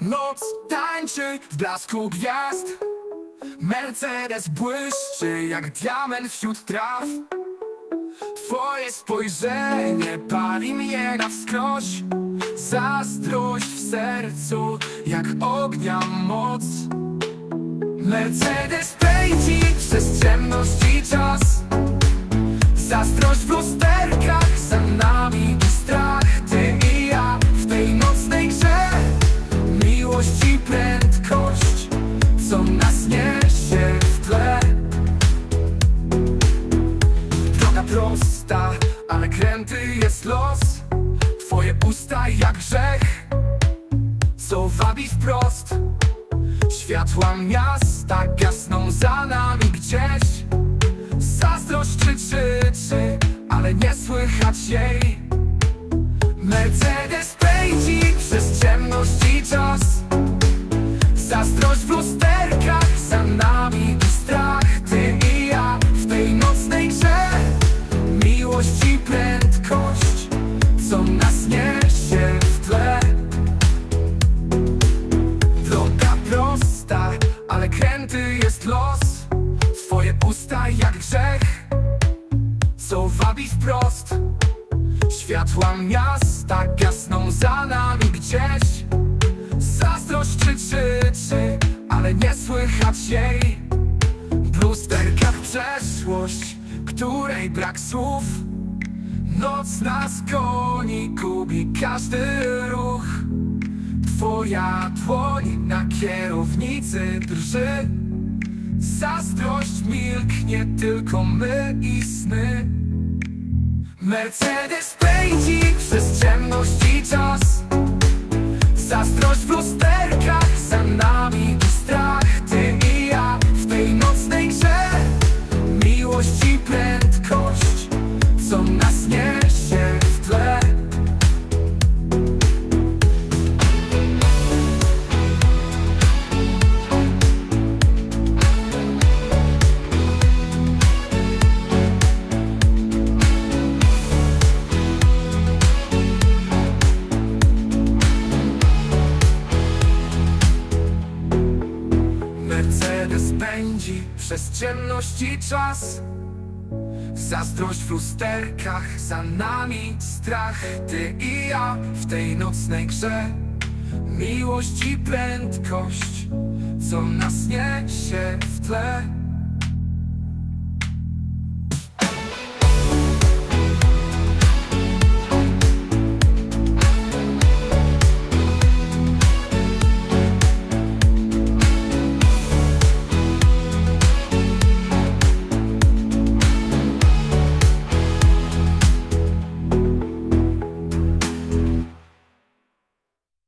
Noc tańczy w blasku gwiazd. Mercedes błyszczy jak diament wśród traw. Twoje spojrzenie pali mnie na wskroś. Zazdrość w sercu jak ognia moc. Mercedes pędzi przez ciemność i czas. Zazdrość w lusterkach, prosta, ale kręty jest los. Twoje usta jak grzech, co wabi wprost. Światła miasta gasną za nami gdzieś. Zazdrość krzyczy, ale nie słychać jej Twoje usta jak grzech, co wabi wprost Światła miasta gasną za nami gdzieś. Zazdrość krzyczy, ale nie słychać jej. W lusterkach przeszłość, której brak słów. Noc nas goni, gubi każdy ruch. Twoja dłoń na kierownicy drży Zazdrość milknie, tylko my i sny. Mercedes pędzi Mercedes pędzi przez ciemność i czas. Zazdrość w lusterkach, za nami strach. Ty i ja w tej nocnej grze. Miłość i prędkość, co nas niesie w tle